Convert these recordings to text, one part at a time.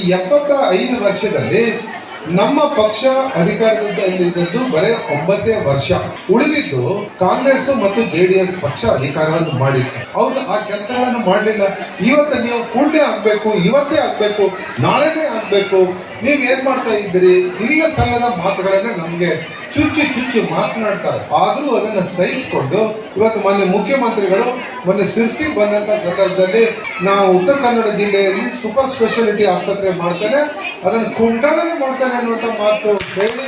ಎಪ್ಪತ್ತ ಐದು ವರ್ಷದಲ್ಲಿ ನಮ್ಮ ಪಕ್ಷ ಅಧಿಕಾರದಲ್ಲಿದ್ದದ್ದು ಬರೀ ಒಂಬತ್ತೇ ವರ್ಷ. ಉಳಿದಿದ್ದು ಕಾಂಗ್ರೆಸ್ ಮತ್ತು ಜೆ ಡಿ ಎಸ್ ಪಕ್ಷ ಅಧಿಕಾರವನ್ನು ಮಾಡಿತ್ತು. ಅವರು ಆ ಕೆಲಸಗಳನ್ನು ಮಾಡಲಿಲ್ಲ. ಇವತ್ತು ನೀವು ಕೂಡಲೇ ಆಗ್ಬೇಕು, ಇವತ್ತೇ ಆಗ್ಬೇಕು, ನಾಳೆನೇ ಆಗ್ಬೇಕು. ನೀವು ಏನ್ ಮಾಡ್ತಾ ಇದ್ದೀರಿ? ಹಿರಿಯ ಸಲ್ಲದ ಮಾತುಗಳನ್ನೇ ನಮ್ಗೆ ಚುಚ್ಚಿ ಚುಚ್ಚಿ ಮಾತನಾಡ್ತಾರೆ. ಆದರೂ ಅದನ್ನು ಸಹಿಸಿಕೊಂಡು ಇವತ್ತು ಮೊನ್ನೆ ಮುಖ್ಯಮಂತ್ರಿಗಳು ಮೊನ್ನೆ ಸಿರ್ಸಿಗೆ ಬಂದಂಥ ಸಂದರ್ಭದಲ್ಲಿ ನಾವು ಉತ್ತರ ಕನ್ನಡ ಜಿಲ್ಲೆಯಲ್ಲಿ ಸೂಪರ್ ಸ್ಪೆಷಾಲಿಟಿ ಆಸ್ಪತ್ರೆ ಮಾಡ್ತೇನೆ. ಅದನ್ನು ಕುಂಟಾಲೇ ಮಾಡ್ತಾನೆ ಅನ್ನುವಂಥ ಮಾತು ಹೇಳಿ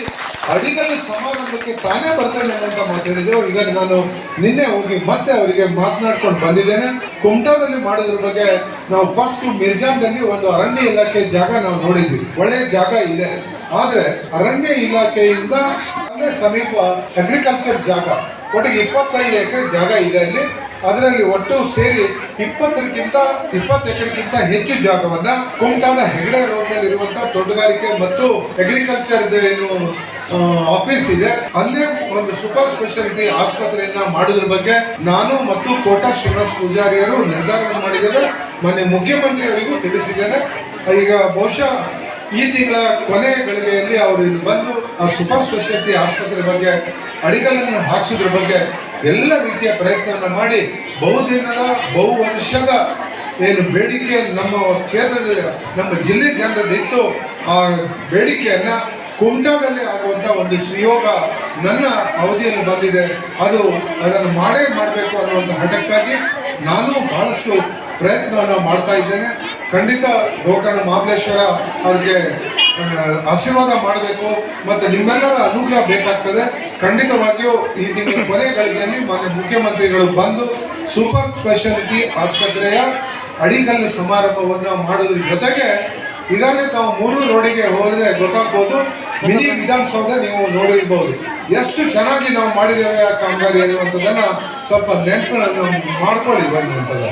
ಅಡಿಗಲು ಸಮಾರಂಭಕ್ಕೆ ತಾನೇ ಬರ್ತಾನೆ ಅನ್ನುವಂಥ ಮಾತು ಹೇಳಿದರು. ಈಗ ನಾನು ನಿನ್ನೆ ಹೋಗಿ ಮತ್ತೆ ಅವರಿಗೆ ಮಾತನಾಡ್ಕೊಂಡು ಬಂದಿದ್ದೇನೆ. ಕುಮಟಾದಲ್ಲಿ ಮಾಡೋದ್ರ ಬಗ್ಗೆ ನಾವು ಫಸ್ಟ್ ಮಿರ್ಜಾನ್ದಲ್ಲಿ ಒಂದು ಅರಣ್ಯ ಇಲಾಖೆ ಜಾಗ ನಾವು ನೋಡಿದ್ವಿ. ಒಳ್ಳೆಯ ಜಾಗ ಇದೆ. ಆದರೆ ಅರಣ್ಯ ಇಲಾಖೆಯಿಂದ ಅಲ್ಲೇ ಸಮೀಪ ಅಗ್ರಿಕಲ್ಚರ್ ಜಾಗ. ಒಟ್ಟಿಗೆ ಇಪ್ಪತ್ತೈದು ಎಕರೆ ಜಾಗ ಇದೆ ಅಲ್ಲಿ. ಅದರಲ್ಲಿ ಒಟ್ಟು ಸೇರಿ ಇಪ್ಪತ್ತರಕ್ಕಿಂತ, ಇಪ್ಪತ್ತು ಎಕರೆಗಿಂತ ಹೆಚ್ಚು ಜಾಗವನ್ನ ಕುಮಟಾದ ಹೆಗಡೆ ರೋಡ್ನಲ್ಲಿ ಇರುವಂತಹ ತೋಟಗಾರಿಕೆ ಮತ್ತು ಅಗ್ರಿಕಲ್ಚರ್ ಏನು ಆಫೀಸ್ ಇದೆ. ಅಲ್ಲೇ ಒಂದು ಸೂಪರ್ ಸ್ಪೆಷಾಲಿಟಿ ಆಸ್ಪತ್ರೆಯನ್ನ ಮಾಡೋದ್ರ ಬಗ್ಗೆ ನಾನು ಮತ್ತು ಕೋಟಾ ಶ್ರೀನಿವಾಸ್ ಪೂಜಾರಿಯವರು ನಿರ್ಧಾರ ಮಾಡಿದ್ದೇವೆ. ಮೊನ್ನೆ ಮುಖ್ಯಮಂತ್ರಿ ಅವರಿಗೂ ತಿಳಿಸಿದ್ದೇನೆ. ಈಗ ಬಹುಶಃ ಈ ತಿಂಗಳ ಕೊನೆ ಬೆಳಗ್ಗೆಯಲ್ಲಿ ಅವರು ಇಲ್ಲಿ ಬಂದು ಆ ಸೂಪರ್ ಸ್ಪೆಷಾಲಿಟಿ ಆಸ್ಪತ್ರೆ ಬಗ್ಗೆ ಅಡಿಗಲನ್ನು ಹಾಕಿಸೋದ್ರ ಬಗ್ಗೆ ಎಲ್ಲ ರೀತಿಯ ಪ್ರಯತ್ನವನ್ನು ಮಾಡಿ, ಬಹುದಿನದ ಬಹು ವರ್ಷದ ಏನು ಬೇಡಿಕೆ ನಮ್ಮ ಕ್ಷೇತ್ರದ, ನಮ್ಮ ಜಿಲ್ಲೆ ಜನರದಿತ್ತು ಆ ಬೇಡಿಕೆಯನ್ನು ಕುಮಟಾದಲ್ಲಿ ಆಗುವಂಥ ಒಂದು ಸುಯೋಗ ನನ್ನ ಅವಧಿಯಲ್ಲಿ ಬಂದಿದೆ. ಅದು ಅದನ್ನು ಮಾಡೇ ಮಾಡಬೇಕು ಅನ್ನುವಂಥ ಹಠಕ್ಕಾಗಿ ನಾನು ಬಹಳಷ್ಟು ಪ್ರಯತ್ನವನ್ನು ಮಾಡ್ತಾ ಇದ್ದೇನೆ. ಖಂಡಿತ ಗೋಕರ್ಣ ಮಹಾಬಲೇಶ್ವರ ಅದಕ್ಕೆ ಆಶೀರ್ವಾದ ಮಾಡಬೇಕು ಮತ್ತು ನಿಮ್ಮೆಲ್ಲರ ಅನುಗ್ರಹ ಬೇಕಾಗ್ತದೆ. ಖಂಡಿತವಾಗಿಯೂ ಈ ತಿಂಗಳ ಕೊನೆ ಗಳಿಗೆಯಲ್ಲಿ ಮಾನ್ಯ ಮುಖ್ಯಮಂತ್ರಿಗಳು ಬಂದು ಸೂಪರ್ ಸ್ಪೆಷಾಲಿಟಿ ಆಸ್ಪತ್ರೆಯ ಅಡಿಗಲ್ಲು ಸಮಾರಂಭವನ್ನು ಮಾಡೋದ್ರ ಜೊತೆಗೆ ಈಗಾಗಲೇ ತಾವು ಮೂರು ರೋಡಿಗೆ ಹೋದರೆ ಗೊತ್ತಾಗ್ಬೋದು. ಮಿನಿ ವಿಧಾನಸೌಧ ನೀವು ನೋಡಿರ್ಬೋದು. ಎಷ್ಟು ಚೆನ್ನಾಗಿ ನಾವು ಮಾಡಿದ್ದೇವೆ ಆ ಕಾಮಗಾರಿ ಅನ್ನುವಂಥದ್ದನ್ನು ಸ್ವಲ್ಪ ನೆನಪನ್ನು ಮಾಡ್ಕೊಳ್ಳಿ ಅನ್ನುವಂಥದ್ದು